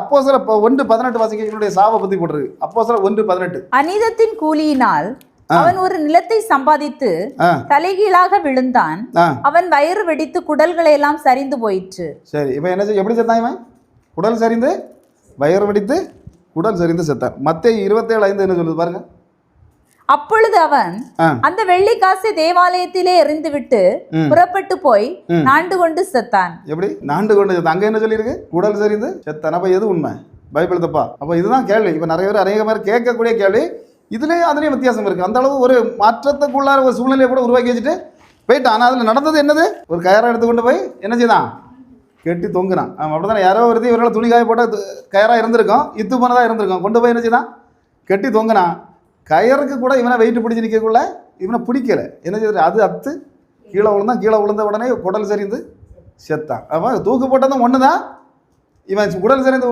அப்போ சில ஒன்று பதினெட்டு வாசிக்கைகளுடைய சாவை பத்தி போட்டிருக்கு. அப்போ சில ஒன்று பதினெட்டு. அநீதத்தின் கூலியினால் அவன் ஒரு நிலத்தை சம்பாதித்து தலைகீழாக விழுந்தான். அவன் வயிறு வெடித்து குடல்களை எல்லாம் சரிந்து போயிற்று. சரி இப்போ என்ன எப்படி செத்தான் இவன்? உடல் சரிந்து வயிறு வெடித்து உடல் சரிந்து செத்தான். மத்திய இருபத்தேழு ஐந்து என்ன சொல்லுது பாருங்க. அப்பொழுது அவன் அந்த வெள்ளி காசை தேவாலயத்திலே எறிந்துவிட்டு. புறப்பட்டு போய். நாண்டு கொண்டு செத்தான். எப்படி? நாண்டு கொண்டு அங்கே என்ன சொல்லியிருக்கு? உடல் சரிந்து செத்தான். அப்போ எது உண்மை? பைபிள் தப்பா? அப்போ இதுதான் கேள்வி. இப்போ நிறைய பேர் அநேக பேர் கேட்கக்கூடிய கேள்வி. இதுலேயும் அதுலேயும் வித்தியாசம் இருக்குது அந்த அளவு ஒரு மாற்றத்துக்குள்ளார ஒரு சூழ்நிலையை கூட உருவாக்கி வச்சுட்டு போயிட்டான். ஆனால் அதில் நடந்தது என்னது? ஒரு கயரை எடுத்து கொண்டு போய் என்ன செய்தான்? கெட்டி தொங்குனான் அவன் அப்படி தானே யாரோ ஒருத்தி இவரால் துணி காய போட்டால் கயராக இருந்திருக்கும். இத்து போனதாக இருந்திருக்கும். கொண்டு போய் என்ன செய்தான்? கெட்டி தொங்குனான். கயருக்கு கூட இவனை வெயிட் பிடிச்சி நிற்கக்குள்ள இவனை பிடிக்கல. என்ன செய்யறது அது அத்து கீழே விழுந்தான். கீழே விழுந்த உடனே குடல் சரிந்து செத்தான். அவன் தூக்கு போட்டதும் ஒன்று தான் இவன் உடல் சரிந்து